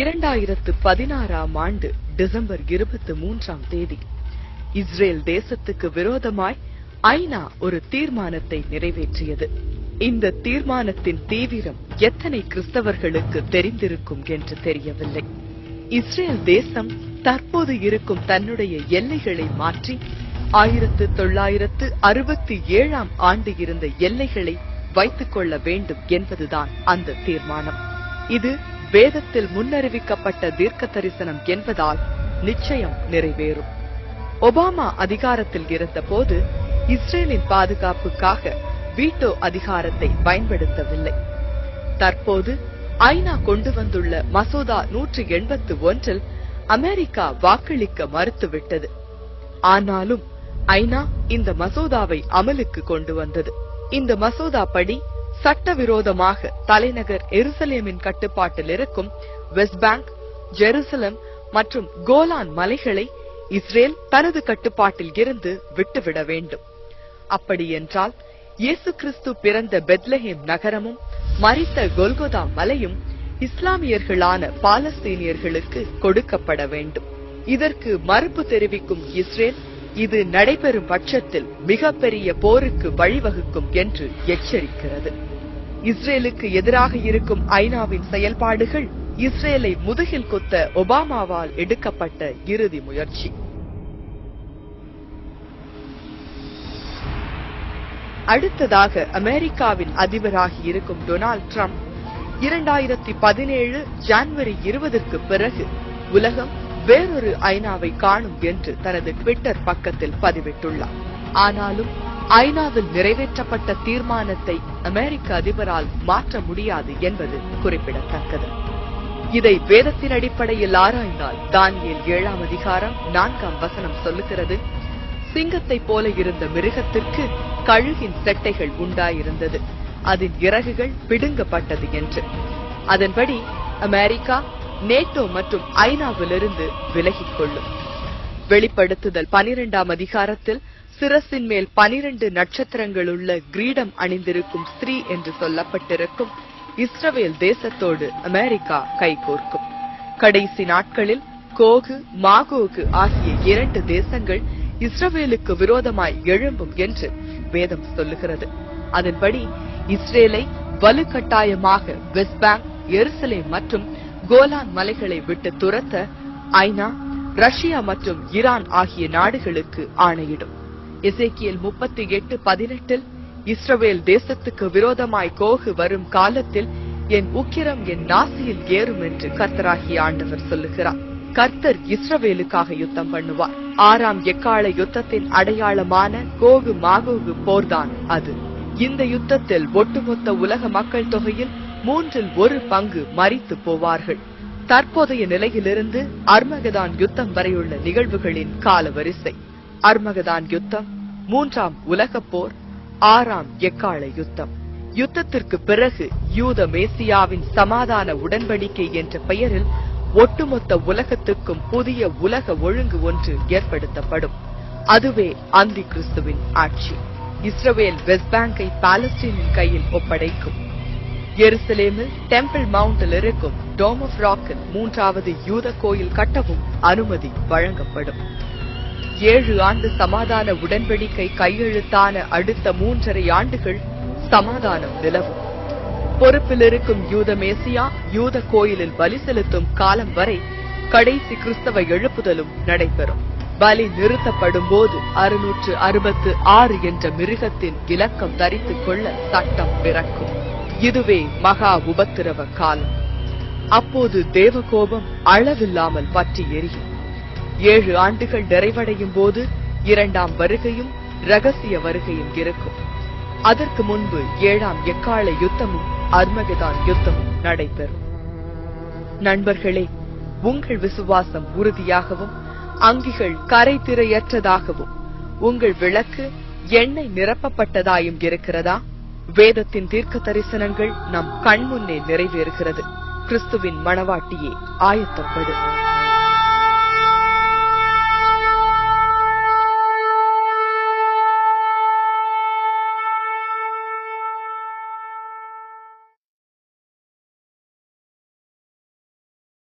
இரண்டாயிரத்து பதினாறாம் ஆண்டு டிசம்பர் இருபத்தி மூன்றாம் தேதி. இஸ்ரேல் தேசத்துக்கு விரோதமாய் ஐநா ஒரு தீர்மானத்தை நிறைவேற்றியது. இந்த தீர்மானத்தின் தீவிரம் எத்தனை கிறிஸ்தவர்களுக்கு தெரிந்திருக்கும் என்று தெரியவில்லை. இஸ்ரேல் தேசம் தற்போது இருக்கும் தன்னுடைய எல்லைகளை மாற்றி ஆயிரத்து தொள்ளாயிரத்து அறுபத்தி ஏழாம் ஆண்டு இருந்த எல்லைகளை வைத்துக் கொள்ள வேண்டும் என்பதுதான் அந்த தீர்மானம். இது வேதத்தில் முன்னறிவிக்கப்பட்ட தீர்க்க தரிசனம் என்பதால் நிச்சயம் நிறைவேறும். ஒபாமா அதிகாரத்தில் இருந்தபோது இஸ்ரேலின் பாதுகாப்புக்காக வீட்டோ அதிகாரத்தை பயன்படுத்தவில்லை. தற்போது ஐநா கொண்டு வந்துள்ள மசோதா நூற்றி எண்பத்து ஒன்றில் அமெரிக்கா வாக்களிக்க மறுத்துவிட்டது. ஆனாலும் ஐநா இந்த மசோதாவை அமலுக்கு கொண்டு வந்தது. இந்த மசோதா படி சட்டவிரோதமாக தலைநகர் எருசலேமின் கட்டுப்பாட்டில் இருக்கும் வெஸ்ட் பேங்க் ஜெருசலம் மற்றும் கோலான் மலைகளை இஸ்ரேல் தனது கட்டுப்பாட்டில் இருந்து விட்டுவிட வேண்டும். அப்படியென்றால் இயேசு கிறிஸ்து பிறந்த பெத்லஹேம் நகரமும் மரித்த கொல்கொதா மலையும் இஸ்லாமியர்களான பாலஸ்தீனியர்களுக்கு கொடுக்கப்பட வேண்டும். இதற்கு மறுப்பு தெரிவிக்கும் இஸ்ரேல் இது நடைபெறும் பட்சத்தில் மிகப்பெரிய போருக்கு வழிவகுக்கும் என்று எச்சரிக்கிறது. இஸ்ரேலுக்கு எதிராக இருக்கும் ஐநாவின் செயல்பாடுகள் இஸ்ரேலை முதுகில் குத்த ஒபாமாவால் எடுக்கப்பட்ட இறுதி முயற்சி. அடுத்ததாக அமெரிக்காவின் அதிபராகி இருக்கும் டொனால்ட் ட்ரம்ப் இரண்டாயிரத்தி பதினேழு ஜான்வரி இருபதற்கு பிறகு உலகம் வேறொரு ஐநாவை காணும் என்று தனது ட்விட்டர் பக்கத்தில் பதிவிட்டுள்ளார். ஆனாலும் ஐநாவில் நிறைவேற்றப்பட்ட தீர்மானத்தை அமெரிக்க அதிபரால் மாற்ற முடியாது என்பது குறிப்பிடத்தக்கது. இதை வேதத்தின் அடிப்படையில் ஆராய்ந்தால் தானியல் ஏழாம் அதிகாரம் நான்காம் வசனம் சொல்லுகிறது சிங்கத்தை போல இருந்த மிருகத்திற்கு கழுகின் செட்டைகள் உண்டாயிருந்தது. அதன் இறகுகள் பிடுங்கப்பட்டது என்று. அதன்படி அமெரிக்கா நேட்டோ மற்றும் ஐநாவிலிருந்து விலகிக் கொள்ளும் வெளிப்படுத்துதல் பனிரெண்டாம் அதிகாரத்தில் சிரசின் மேல் பனிரண்டு நட்சத்திரங்கள் உள்ள கிரீடம் அணிந்திருக்கும் ஸ்திரீ என்று சொல்லப்பட்டிருக்கும். இஸ்ரவேல் தேசத்தோடு அமெரிக்கா கைகோர்க்கும் கடைசி நாட்களில் கோகு மாகோகு ஆகிய இரண்டு தேசங்கள் இஸ்ரவேலுக்கு விரோதமாய் எழும்பும் என்று வேதம் சொல்லுகிறது. அதன்படி இஸ்ரேலை வலுக்கட்டாயமாக வெஸ்ட் பேங்க் எருசலே மற்றும் கோலான் மலைகளை விட்டு துரத்த ஐநா ரஷ்யா மற்றும் ஈரான் ஆகிய நாடுகளுக்கு ஆணையிடும். எசேக்கியல் முப்பத்தி எட்டு பதினெட்டில் இஸ்ரவேல் தேசத்துக்கு விரோதமாய் கோகு வரும் காலத்தில் என் உக்கிரம் என் நாசியில் ஏறும் என்று கர்த்தராகிய ஆண்டவர் சொல்லுகிறார். கர்த்தர் இஸ்ரவேலுக்காக யுத்தம் பண்ணுவார். ஆறாம் எக்கால யுத்தத்தின் அடையாளமான கோகு மாகோகு போர்தான் அது. இந்த யுத்தத்தில் ஒட்டுமொத்த உலக மக்கள் தொகையில் மூன்றில் ஒரு பங்கு மறித்து போவார்கள். தற்போதைய நிலையிலிருந்து அர்மகதான் யுத்தம் வரையுள்ள நிகழ்வுகளின் கால வரிசை அர்மகதான் யுத்தம். மூன்றாம் உலகப் போர் ஆறாம் எக்கால யுத்தம். யுத்தத்திற்கு பிறகு யூத மேசியாவின் சமாதான உடன்படிக்கை என்ற பெயரில் ஒட்டுமொத்த உலகத்துக்கும் புதிய உலக ஒழுங்கு ஒன்று ஏற்படுத்தப்படும். அதுவே அந்தி கிறிஸ்துவின் ஆட்சி. இஸ்ரவேல் வெஸ்ட் பேங்கை பாலஸ்டீனின் கையில் ஒப்படைக்கும். எருசலேமில் டெம்பிள் மவுண்டில் இருக்கும் டோம் ஆஃப் ராக்கில் மூன்றாவது யூத கோயில் கட்டவும் அனுமதி வழங்கப்படும். ஏழு ஆண்டு சமாதான உடன்படிக்கை கையெழுத்தான அடுத்த மூன்றரை ஆண்டுகள் சமாதானம் நிலவும். பொறுப்பில் இருக்கும் யூத மேசியா யூத கோயிலில் பலி செலுத்தும் காலம் வரை கடைசி கிறிஸ்தவ எழுப்புதலும் நடைபெறும். பலி நிறுத்தப்படும் போது அறுநூற்று அறுபத்து ஆறு என்ற மிருகத்தின் இலக்கம் தரித்துக் கொள்ள சட்டம் பிறக்கும். இதுவே மகா உபத்திரவ காலம். அப்போது தேவகோபம் அளவில்லாமல் பற்றி எரியும். ஏழு ஆண்டுகள் நிறைவடையும் போது இரண்டாம் வருகையும் ரகசிய வருகையும் இருக்கும். அதற்கு முன்பு ஏழாம் எக்கால யுத்தமும் அர்மகதான் யுத்தமும் நடைபெறும். நண்பர்களே உங்கள் விசுவாசம் உறுதியாகவும் அங்கிகள் கரை திரையற்றதாகவும் உங்கள் விளக்கு எண்ணெய் நிரப்பப்பட்டதாயும் இருக்கிறதா? வேதத்தின் தீர்க்க தரிசனங்கள் நம் கண்முன்னே நிறைவேறுகிறது. கிறிஸ்துவின் மணவாட்டியே ஆயத்தப்படு.